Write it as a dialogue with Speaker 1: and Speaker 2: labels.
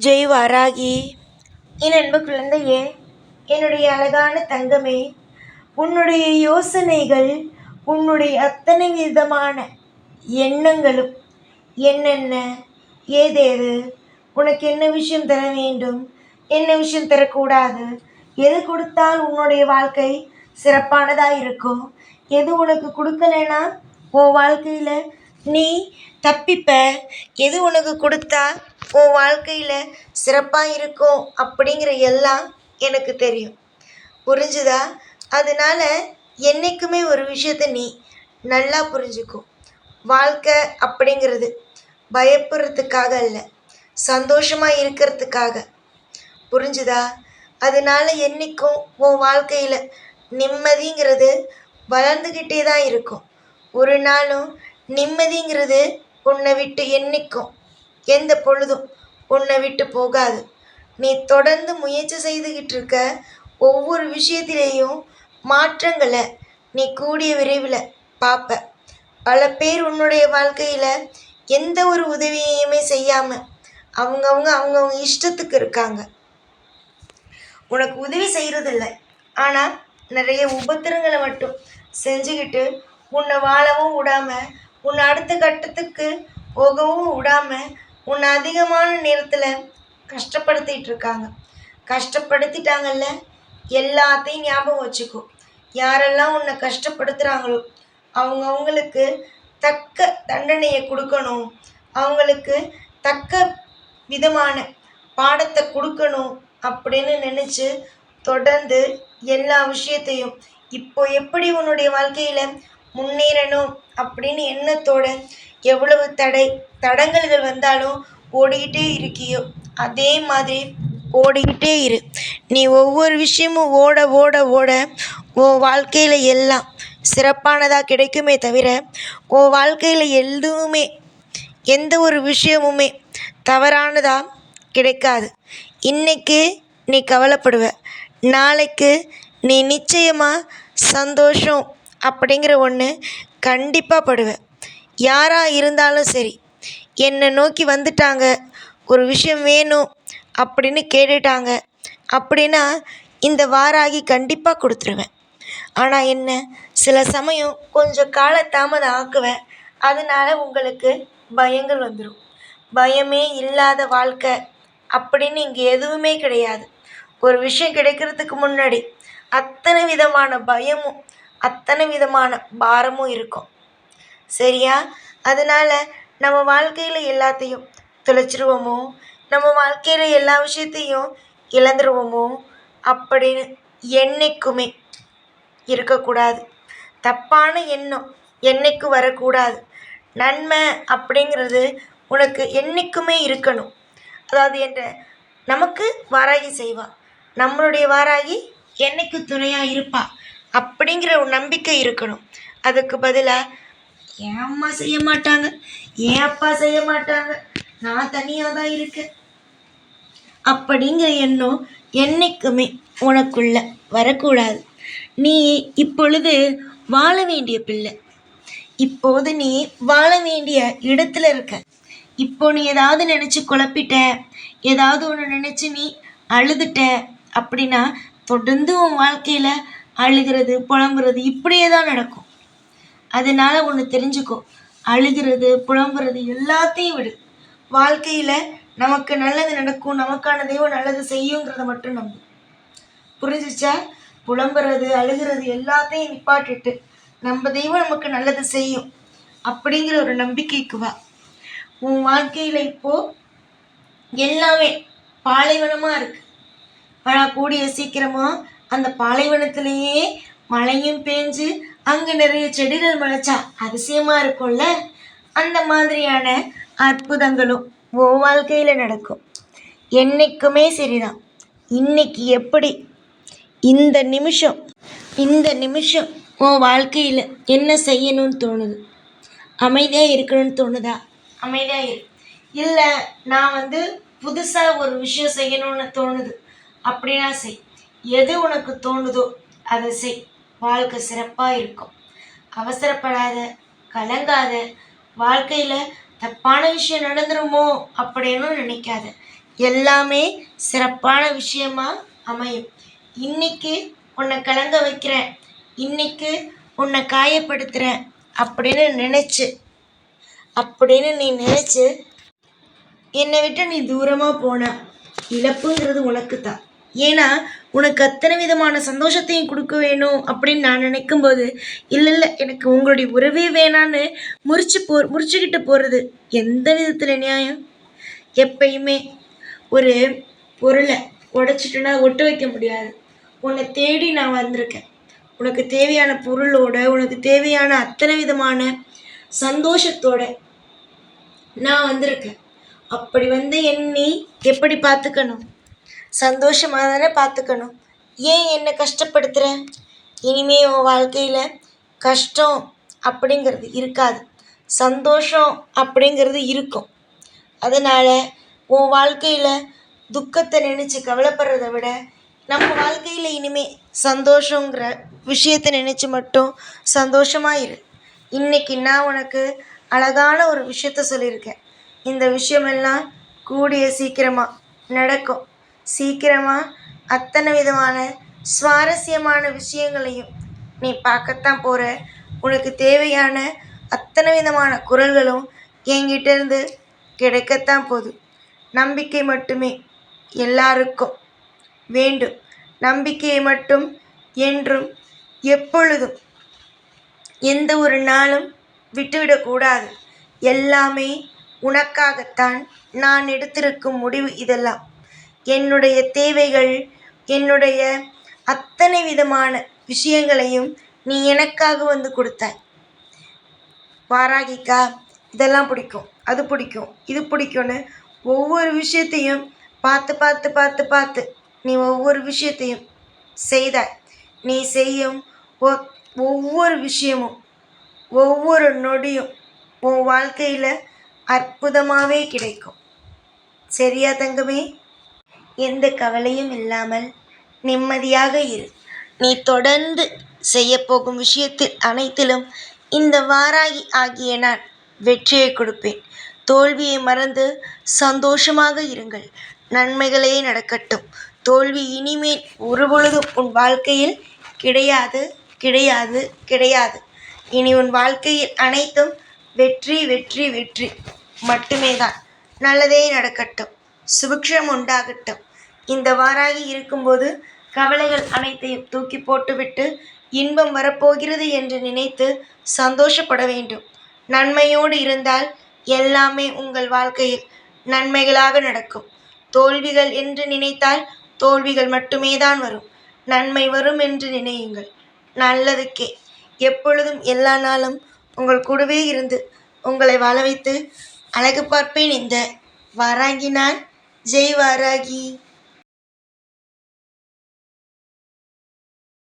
Speaker 1: ஜெய் வாராகி என் அன்பு குழந்தையே என்னுடைய அழகான தங்கமே உன்னுடைய யோசனைகள் உன்னுடைய அத்தனை விதமான எண்ணங்களும் என்னென்ன? ஏதேது? உனக்கு என்ன விஷயம் தர வேண்டும்? என்ன விஷயம் தரக்கூடாது? எது கொடுத்தால் உன்னுடைய வாழ்க்கை சிறப்பானதாக இருக்கும்? எது உனக்கு கொடுக்கலைன்னா உன் வாழ்க்கையில் நீ தப்பிப்ப? எது உனக்கு கொடுத்தா உன் வாழ்க்கையில் சிறப்பாக இருக்கும் அப்படிங்கிற எல்லாம் எனக்கு தெரியும். புரிஞ்சுதா? அதனால என்றைக்குமே ஒரு விஷயத்த நீ நல்லா புரிஞ்சுக்கும் வாழ்க்கை அப்படிங்கிறது பயப்படுறதுக்காக இல்லை சந்தோஷமாக இருக்கிறதுக்காக. புரிஞ்சுதா? அதனால என்றைக்கும் உன் வாழ்க்கையில் நிம்மதிங்கிறது வளர்ந்துக்கிட்டே தான் இருக்கும். ஒரு நாளும் நிம்மதிங்கிறது உன்னை விட்டு என்றைக்கும் எந்த பொழுதும் உன்னை விட்டு போகாது. நீ தொடர்ந்து முயற்சி செய்துக்கிட்டு இருக்க ஒவ்வொரு விஷயத்திலேயும் மாற்றங்களை நீ கூடிய விரைவில் பார்ப்ப பல பேர் உன்னுடைய வாழ்க்கையில் எந்த ஒரு உதவியையுமே செய்யாமல் அவங்கவுங்க அவங்கவுங்க இஷ்டத்துக்கு இருக்காங்க. உனக்கு உதவி செய்கிறதில்ல ஆனால் நிறைய உபத்திரங்களை மட்டும் செஞ்சுக்கிட்டு உன்னை வாழவும் விடாமல் உன்னை அடுத்த கட்டத்துக்கு போகவும் விடாமல் உன்னை அதிகமான நேரத்தில் கஷ்டப்படுத்திட்டு இருக்காங்க கஷ்டப்படுத்திட்டாங்கல்ல? எல்லாத்தையும் ஞாபகம் வச்சுக்கோ. யாரெல்லாம் உன்னை கஷ்டப்படுத்துகிறாங்களோ அவங்கவுங்களுக்கு தக்க தண்டனையை கொடுக்கணும். அவங்களுக்கு தக்க விதமான பாடத்தை கொடுக்கணும் அப்படின்னு நினச்சி தொடர்ந்து எல்லா விஷயத்தையும் இப்போ எப்படி உன்னுடைய வாழ்க்கையில் முன்னேறணும் அப்படின்னு எண்ணத்தோட எவ்வளவு தடை தடங்கல்கள் வந்தாலும் ஓடிக்கிட்டே இருக்கியோ? அதே மாதிரி ஓடிக்கிட்டே இரு. நீ ஒவ்வொரு விஷயமும் ஓட ஓட ஓட உன் வாழ்க்கையில் எல்லாம் சிறப்பானதாக கிடைக்குமே தவிர உன் வாழ்க்கையில் எதுவுமே எந்த ஒரு விஷயமுமே தவறானதாக கிடைக்காது. இன்னைக்கு நீ கவலைப்படுவ. நாளைக்கு நீ நிச்சயமாக சந்தோஷம் அப்படிங்கிற ஒன்று கண்டிப்பாக படுவேன் யாராக இருந்தாலும் சரி என்னை நோக்கி வந்துட்டாங்க. ஒரு விஷயம் வேணும் அப்படின்னு கேட்டுட்டாங்க. அப்படின்னா இந்த வாராகி கண்டிப்பாக கொடுத்துருவேன். ஆனால் என்ன சில சமயம் கொஞ்சம் காலத்தாமதம் ஆக்குவேன். அதனால் உங்களுக்கு பயங்கள் வந்துடும் பயமே இல்லாத வாழ்க்கை அப்படின்னு இங்கே எதுவுமே கிடையாது. ஒரு விஷயம் கிடைக்கிறதுக்கு முன்னாடி அத்தனை விதமான பயமும் அத்தனை விதமான பாரமும் இருக்கும். சரியா? அதனால் நம்ம வாழ்க்கையில் எல்லாத்தையும் தொலைச்சிருவோமோ? நம்ம வாழ்க்கையில் எல்லா விஷயத்தையும் இழந்துருவோமோ? அப்படின்னு என்றைக்குமே இருக்கக்கூடாது. தப்பான எண்ணம் என்றைக்கு வரக்கூடாது. நன்மை அப்படிங்கிறது உனக்கு என்றைக்குமே இருக்கணும். அதாவது என்ற நமக்கு வாராகி செய்வா. நம்மளுடைய வாராகி என்னைக்கு துணையாக இருப்பா? அப்படிங்கிற ஒரு நம்பிக்கை இருக்கணும். அதுக்கு பதிலாக என் அம்மா செய்ய மாட்டாங்க? என் அப்பா செய்ய மாட்டாங்க? நான் தனியாக தான் இருக்கேன். அப்படிங்கிற எண்ணம் என்றைக்குமே உனக்குள்ள வரக்கூடாது. நீ இப்பொழுது வாழ வேண்டிய பிள்ளை. இப்போது நீ வாழ வேண்டிய இடத்துல இருக்க. இப்போ நீ ஏதாவது நினச்சி குழப்பிட்ட ஏதாவது ஒன்று நினச்சி நீ அழுதுட்ட அப்படின்னா தொடர்ந்து உன் வாழ்க்கையில் அழுகிறது புலம்புறது இப்படியே தான் நடக்கும். அதனால ஒன்று தெரிஞ்சுக்கோ. அழுகிறது புலம்புறது எல்லாத்தையும் விடு. வாழ்க்கையில் நமக்கு நல்லது நடக்கும் நமக்கான தெய்வம் நல்லது செய்யுங்கிறத மட்டும் நம்பு. புரிஞ்சிச்சா? புலம்புறது அழுகிறது எல்லாத்தையும் நிப்பாட்டிட்டு நம்ம தெய்வம் நமக்கு நல்லது செய்யும் அப்படிங்கிற ஒரு நம்பிக்கைக்கு வா. உன் வாழ்க்கையில் இப்போது எல்லாமே பாலைவனமாக இருக்குது ஆனால் கூடிய சீக்கிரமாக அந்த பாலைவனத்திலேயே மழையும் பேஞ்சு அங்கே நிறைய செடிகள் முளைச்சா அதிசயமாக இருக்கும்ல? அந்த மாதிரியான அற்புதங்களும் உன் வாழ்க்கையில் நடக்கும். என்றைக்குமே சரிதான். இன்னைக்கு எப்படி? இந்த நிமிஷம் இந்த நிமிஷம் உன் வாழ்க்கையில் என்ன செய்யணும்னு தோணுது? அமைதியாக இருக்கணும்னு தோணுதா? அமைதியாக இரு. இல்லை நான் வந்து புதுசாக ஒரு விஷயம் செய்யணும்னு தோணுது. அப்படின்னா செய். எது உனக்கு தோணுதோ அதை செய். வாழ்க்கை சிறப்பாக இருக்கும். அவசரப்படாத கலங்காத வாழ்க்கையில் தப்பான விஷயம் நடந்துருமோ அப்படின்னு நினைக்காத. எல்லாமே சிறப்பான விஷயமா அமையும். இன்னைக்கு உன்னை கலங்க வைக்கிறேன். இன்னைக்கு உன்னை காயப்படுத்துகிறேன் அப்படின்னு நினச்சி அப்படின்னு நீ நினச்சி என்னை விட்டு நீ தூரமாக போன இழப்புங்கிறது உனக்கு தான் ஏன்னா உனக்கு அத்தனை விதமான சந்தோஷத்தையும் கொடுக்க வேணும் அப்படின்னு நான் நினைக்கும்போது இல்லை இல்லை எனக்கு உங்களுடைய உறவே வேணான்னு முறிச்சு போ முறிச்சுக்கிட்டு போகிறது எந்த விதத்தில் நியாயம்? எப்பயுமே ஒரு பொருளை உடச்சிட்டுனா ஒட்டு வைக்க முடியாது. உன்னை தேடி நான் வந்திருக்கேன். உனக்கு தேவையான பொருளோட உனக்கு தேவையான அத்தனை விதமான சந்தோஷத்தோட நான் வந்திருக்கேன். அப்படி வந்து எண்ணி எப்படி பார்த்துக்கணும்? சந்தோஷமாக தானே பார்த்துக்கணும். ஏன் என்னை கஷ்டப்படுத்துகிற இனிமே உன் வாழ்க்கையில் கஷ்டம் அப்படிங்கிறது இருக்காது. சந்தோஷம் அப்படிங்கிறது இருக்கும். அதனால் உன் வாழ்க்கையில் துக்கத்தை நினச்சி கவலைப்படுறத விட நம்ம வாழ்க்கையில் இனிமே சந்தோஷங்கிற விஷயத்தை நினச்சி மட்டும் சந்தோஷமாக இரு. இன்றைக்கி நான் உனக்கு அழகான ஒரு விஷயத்த சொல்லியிருக்கேன். இந்த விஷயமெல்லாம் கூடிய சீக்கிரமாக நடக்கும். சீக்கிரமாக அத்தனை விதமான சுவாரஸ்யமான விஷயங்களையும் நீ பார்க்கத்தான் போகிற உனக்கு தேவையான அத்தனை விதமான குரல்களும் என்கிட்ட இருந்து கிடைக்கத்தான் போகுது. நம்பிக்கை மட்டுமே எல்லாருக்கும் வேண்டும். நம்பிக்கையை மட்டும் என்றும் எப்பொழுதும் எந்த ஒரு நாளும் விட்டுவிடக்கூடாது எல்லாமே உனக்காகத்தான் நான் எடுத்திருக்கும் முடிவு இதெல்லாம். என்னுடைய தேவைகள் என்னுடைய அத்தனை விதமான விஷயங்களையும் நீ எனக்காக வந்து கொடுத்தாய். வாராகிக்கா இதெல்லாம் பிடிக்கும் அது பிடிக்கும் இது பிடிக்கும்னு ஒவ்வொரு விஷயத்தையும் பார்த்து பார்த்து பார்த்து பார்த்து நீ ஒவ்வொரு விஷயத்தையும் செய்தாய். நீ செய்யும் ஒ- ஒவ்வொரு விஷயமும் ஒவ்வொரு நொடியும் உன் வாழ்க்கையில் அற்புதமாகவே கிடைக்கும். சரியா தங்கமே? எந்த கவலையும் இல்லாமல் நிம்மதியாக இரு. நீ தொடர்ந்து செய்யப்போகும் விஷயத்தில் அனைத்திலும் இந்த வாராகி ஆகிய நான் வெற்றியை கொடுப்பேன். தோல்வியை மறந்து சந்தோஷமாக இருங்கள். நன்மைகளே நடக்கட்டும். தோல்வி இனிமேல் ஒருபொழுதும் உன் வாழ்க்கையில் கிடையாது கிடையாது கிடையாது. இனி உன் வாழ்க்கையில் அனைத்தும் வெற்றி வெற்றி வெற்றி மட்டுமே தான் நல்லதே நடக்கட்டும். சுபிக்ஷம் உண்டாகட்டும். இந்த வாராகி இருக்கும்போது கவலைகள் அனைத்தையும் தூக்கி போட்டுவிட்டு இன்பம் வரப்போகிறது என்று நினைத்து சந்தோஷப்பட வேண்டும். நன்மையோடு இருந்தால் எல்லாமே உங்கள் வாழ்க்கையில் நன்மைகளாக நடக்கும். தோல்விகள் என்று நினைத்தால் தோல்விகள் மட்டுமே தான் வரும். நன்மை வரும் என்று நினையுங்கள். நல்லதுக்கே. எப்பொழுதும் எல்லா நாளும் உங்கள் கூடவே இருந்து உங்களை வாழ வைத்து அழகு பார்ப்பேன் இந்த வாராகி நான் ஜெய் வாராகி